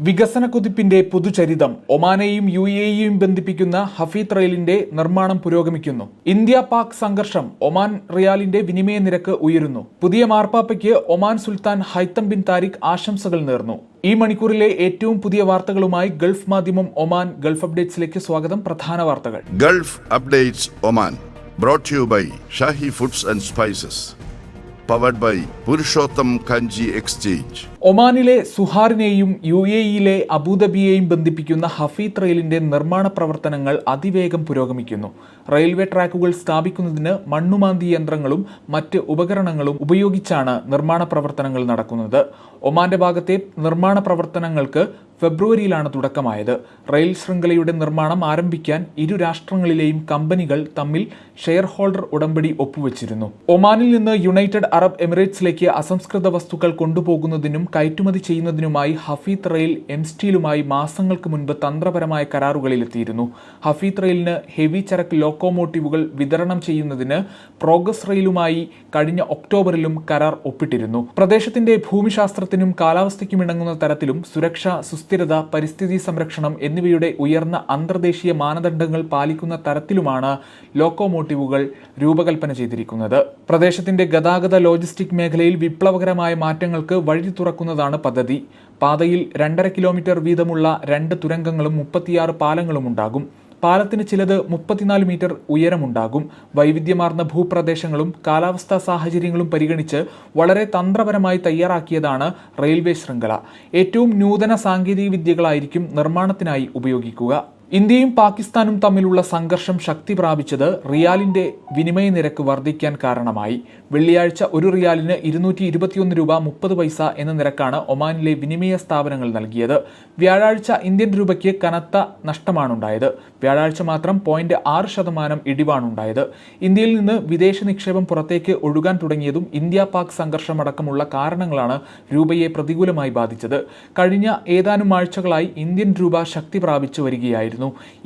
വികസന കുതിപ്പിന്റെ പുതുചരിതം ഒമാനെയും യു എയും ബന്ധിപ്പിക്കുന്ന ഹഫീത് റെയിലിന്റെ നിർമ്മാണം പുരോഗമിക്കുന്നു. ഇന്ത്യ പാക് സംഘർഷം ഒമാൻ റിയാലിന്റെ വിനിമയ നിരക്ക് ഉയരുന്നു. പുതിയ മാർപ്പാപ്പയ്ക്ക് Oman Sultan Haitham bin Tariq ആശംസകൾ നേർന്നു. ഈ മണിക്കൂറിലെ ഏറ്റവും പുതിയ വാർത്തകളുമായി ഗൾഫ് മാധ്യമം ഒമാൻ ഗൾഫ് അപ്ഡേറ്റ്സിലേക്ക് സ്വാഗതം. പ്രധാന വാർത്തകൾ. Gulf updates Oman brought to you by foods and and Spices. By Purushottam Kanji exchange. ഒമാനിലെ സുഹാറിനെയും യു എ ഇയിലെ അബുദാബിയെയും ബന്ധിപ്പിക്കുന്ന ഹഫീത് റെയിലിന്റെ നിർമ്മാണ പ്രവർത്തനങ്ങൾ അതിവേഗം പുരോഗമിക്കുന്നു റെയിൽവേ ട്രാക്കുകൾ സ്ഥാപിക്കുന്നതിന് മണ്ണുമാന്തി യന്ത്രങ്ങളും മറ്റ് ഉപകരണങ്ങളും ഉപയോഗിച്ചാണ് നിർമ്മാണ പ്രവർത്തനങ്ങൾ നടക്കുന്നത് ഒമാന്റെ ഭാഗത്തെ നിർമ്മാണ പ്രവർത്തനങ്ങൾക്ക് ഫെബ്രുവരിയിലാണ് തുടക്കമായത്. റെയിൽ ശൃംഖലയുടെ നിർമ്മാണം ആരംഭിക്കാൻ ഇരു രാഷ്ട്രങ്ങളിലെയും കമ്പനികൾ തമ്മിൽ ഷെയർ ഹോൾഡർ ഉടമ്പടി ഒപ്പുവെച്ചിരുന്നു. ഒമാനിൽ നിന്ന് യുണൈറ്റഡ് അറബ് എമിറേറ്റ്സിലേക്ക് അസംസ്കൃത വസ്തുക്കൾ കൊണ്ടുപോകുന്നതിനും കയറ്റുമതി ചെയ്യുന്നതിനുമായി ഹഫീത് റെയിൽ എം സ്റ്റീലുമായി മാസങ്ങൾക്ക് മുൻപ് തന്ത്രപരമായ കരാറുകളിലെത്തിയിരുന്നു. ഹഫീത് റെയിലിന് ഹെവി ചരക്ക് ലോക്കോമോട്ടീവുകൾ വിതരണം ചെയ്യുന്നതിന് പ്രോഗ്രസ് റെയിലുമായി കഴിഞ്ഞ ഒക്ടോബറിലും കരാർ ഒപ്പിട്ടിരുന്നു. പ്രദേശത്തിന്റെ ഭൂമിശാസ്ത്രത്തിനും കാലാവസ്ഥയ്ക്കും ഇണങ്ങുന്ന തരത്തിലും സുരക്ഷ സുസ്ഥിരത പരിസ്ഥിതി സംരക്ഷണം എന്നിവയുടെ ഉയർന്ന അന്തർദേശീയ മാനദണ്ഡങ്ങൾ പാലിക്കുന്ന തരത്തിലുമാണ് ലോക്കോമോട്ടീവുകൾ രൂപകൽപ്പന ചെയ്തിരിക്കുന്നത്. പ്രദേശത്തിന്റെ ഗതാഗത ലോജിസ്റ്റിക് മേഖലയിൽ വിപ്ലവകരമായ മാറ്റങ്ങൾക്ക് വഴി തുറക്കുന്നതാണ് പദ്ധതി. പാതയിൽ രണ്ടര കിലോമീറ്റർ വീതമുള്ള രണ്ട് തുരങ്കങ്ങളും മുപ്പത്തിയാറ് പാലങ്ങളും ഉണ്ടാകും. പാലത്തിന് ചിലത് മുപ്പത്തിനാല് മീറ്റർ ഉയരമുണ്ടാകും. വൈവിധ്യമാർന്ന ഭൂപ്രദേശങ്ങളും കാലാവസ്ഥാ സാഹചര്യങ്ങളും പരിഗണിച്ച് വളരെ തന്ത്രപരമായി തയ്യാറാക്കിയതാണ് റെയിൽവേ ശൃംഖല. ഏറ്റവും നൂതന സാങ്കേതിക വിദ്യകളായിരിക്കും നിർമ്മാണത്തിനായി ഉപയോഗിക്കുക. ഇന്ത്യയും പാകിസ്ഥാനും തമ്മിലുള്ള സംഘർഷം ശക്തി പ്രാപിച്ചത് റിയാലിന്റെ വിനിമയ നിരക്ക് വർദ്ധിക്കാൻ കാരണമായി. വെള്ളിയാഴ്ച ഒരു റിയാലിന് ഇരുന്നൂറ്റി ഇരുപത്തിയൊന്ന് രൂപ മുപ്പത് പൈസ എന്ന നിരക്കാണ് ഒമാനിലെ വിനിമയ സ്ഥാപനങ്ങൾ നൽകിയത്. വ്യാഴാഴ്ച ഇന്ത്യൻ രൂപയ്ക്ക് കനത്ത നഷ്ടമാണുണ്ടായത്. വ്യാഴാഴ്ച മാത്രം പോയിന്റ് ആറ് ശതമാനം ഇടിവാണുണ്ടായത്. ഇന്ത്യയിൽ നിന്ന് വിദേശ നിക്ഷേപം പുറത്തേക്ക് ഒഴുകാൻ തുടങ്ങിയതും ഇന്ത്യ പാക് സംഘർഷമടക്കമുള്ള കാരണങ്ങളാണ് രൂപയെ പ്രതികൂലമായി ബാധിച്ചത്. കഴിഞ്ഞ ഏതാനും ആഴ്ചകളായി ഇന്ത്യൻ രൂപ ശക്തി പ്രാപിച്ചു വരികയായിരുന്നു.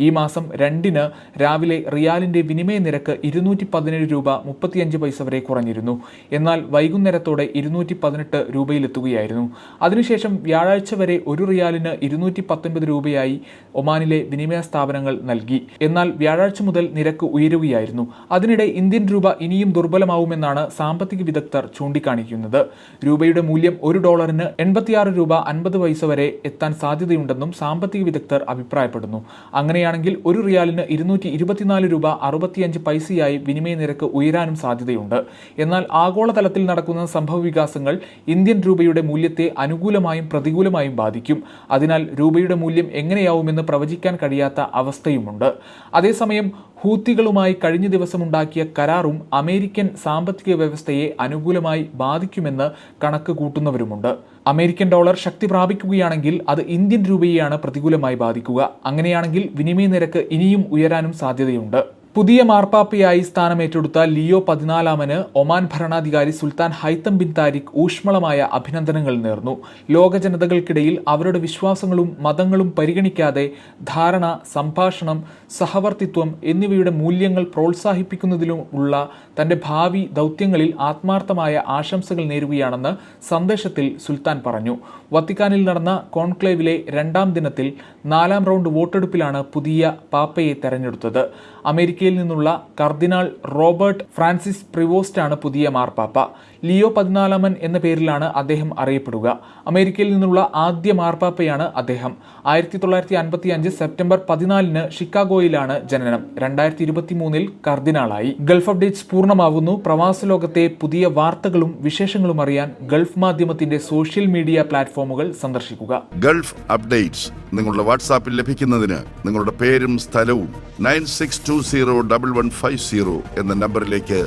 ഈ മാസം രണ്ടിന് രാവിലെ റിയാലിന്റെ വിനിമയ നിരക്ക് ഇരുന്നൂറ്റി പതിനേഴ് രൂപ മുപ്പത്തിയഞ്ച് പൈസ വരെ കുറഞ്ഞിരുന്നു. എന്നാൽ വൈകുന്നേരത്തോടെ ഇരുന്നൂറ്റി പതിനെട്ട് രൂപയിലെത്തുകയായിരുന്നു. അതിനുശേഷം വ്യാഴാഴ്ച വരെ ഒരു റിയാലിന് ഇരുന്നൂറ്റി പത്തൊൻപത് രൂപയായി ഒമാനിലെ വിനിമയ സ്ഥാപനങ്ങൾ നൽകി. എന്നാൽ വ്യാഴാഴ്ച മുതൽ നിരക്ക് ഉയരുകയായിരുന്നു. അതിനിടെ ഇന്ത്യൻ രൂപ ഇനിയും ദുർബലമാവുമെന്നാണ് സാമ്പത്തിക വിദഗ്ധർ ചൂണ്ടിക്കാണിക്കുന്നത്. രൂപയുടെ മൂല്യം ഒരു ഡോളറിന് എൺപത്തിയാറ് രൂപ അൻപത് പൈസ വരെ എത്താൻ സാധ്യതയുണ്ടെന്നും സാമ്പത്തിക വിദഗ്ധർ അഭിപ്രായപ്പെടുന്നു. അങ്ങനെയാണെങ്കിൽ ഒരു റിയാലിന് ഇരുന്നൂറ്റി ഇരുപത്തിനാല് രൂപ അറുപത്തിയഞ്ച് പൈസയായി വിനിമയ നിരക്ക് ഉയരാനും സാധ്യതയുണ്ട്. എന്നാൽ ആഗോളതലത്തിൽ നടക്കുന്ന സംഭവ വികാസങ്ങൾ ഇന്ത്യൻ രൂപയുടെ മൂല്യത്തെ അനുകൂലമായും പ്രതികൂലമായും ബാധിക്കും. അതിനാൽ രൂപയുടെ മൂല്യം എങ്ങനെയാവുമെന്ന് പ്രവചിക്കാൻ കഴിയാത്ത അവസ്ഥയുമുണ്ട്. അതേസമയം ഹൂത്തികളുമായി കഴിഞ്ഞ ദിവസമുണ്ടാക്കിയ കരാറും അമേരിക്കൻ സാമ്പത്തിക വ്യവസ്ഥയെ അനുകൂലമായി ബാധിക്കുമെന്ന് കണക്ക് കൂട്ടുന്നവരുമുണ്ട്. അമേരിക്കൻ ഡോളർ ശക്തി പ്രാപിക്കുകയാണെങ്കിൽ അത് ഇന്ത്യൻ രൂപയെയാണ് പ്രതികൂലമായി ബാധിക്കുക. അങ്ങനെയാണെങ്കിൽ വിനിമയ നിരക്ക് ഇനിയും ഉയരാനും സാധ്യതയുണ്ട്. പുതിയ മാർപ്പാപ്പയായി സ്ഥാനമേറ്റെടുത്ത ലിയോ പതിനാലാമന് ഒമാൻ ഭരണാധികാരി സുൽത്താൻ ഹൈത്തം ബിൻ താരിഖ് ഊഷ്മളമായ അഭിനന്ദനങ്ങൾ നേർന്നു. ലോക ജനതകൾക്കിടയിൽ അവരുടെ വിശ്വാസങ്ങളും മതങ്ങളും പരിഗണിക്കാതെ ധാരണ സംഭാഷണം സഹവർത്തിത്വം എന്നിവയുടെ മൂല്യങ്ങൾ പ്രോത്സാഹിപ്പിക്കുന്നതിലുമുള്ള തന്റെ ഭാവി ദൗത്യങ്ങളിൽ ആത്മാർത്ഥമായ ആശംസകൾ നേരുകയാണെന്ന് സന്ദേശത്തിൽ സുൽത്താൻ പറഞ്ഞു. വത്തിക്കാനിൽ നടന്ന കോൺക്ലേവിലെ രണ്ടാം ദിനത്തിൽ നാലാം റൗണ്ട് വോട്ടെടുപ്പിലാണ് പുതിയ പാപ്പയെ തെരഞ്ഞെടുത്തത്. അമേരിക്കയിൽ നിന്നുള്ള കർദിനാൾ റോബർട്ട് ഫ്രാൻസിസ് പ്രിവോസ്റ്റാണ് പുതിയ മാർപ്പാപ്പ. ലിയോ പതിനാലാമൻ എന്ന പേരിലാണ് അദ്ദേഹം അറിയപ്പെടുക. അമേരിക്കയിൽ നിന്നുള്ള ആദ്യ മാർപ്പാപ്പയാണ് അദ്ദേഹം. ആയിരത്തി തൊള്ളായിരത്തി അൻപത്തി അഞ്ച് സെപ്റ്റംബർ പതിനാലിന് ഷിക്കാഗോയിലാണ് ജനനം. രണ്ടായിരത്തി ഇരുപത്തി മൂന്നിൽ കർദിനാളായി. Gulf updates പൂർണമാവുന്നു. പ്രവാസ ലോകത്തെ പുതിയ വാർത്തകളും വിശേഷങ്ങളും അറിയാൻ ഗൾഫ് മാധ്യമത്തിന്റെ സോഷ്യൽ മീഡിയ പ്ലാറ്റ്ഫോമുകൾ സന്ദർശിക്കുക. ഗൾഫ് അപ്ഡേറ്റ്സ് നിങ്ങളുടെ വാട്സാപ്പിൽ ലഭിക്കുന്നതിന് നിങ്ങളുടെ പേരും സ്ഥലവും nine six two zero double one five zero എന്ന നമ്പറിലേക്ക്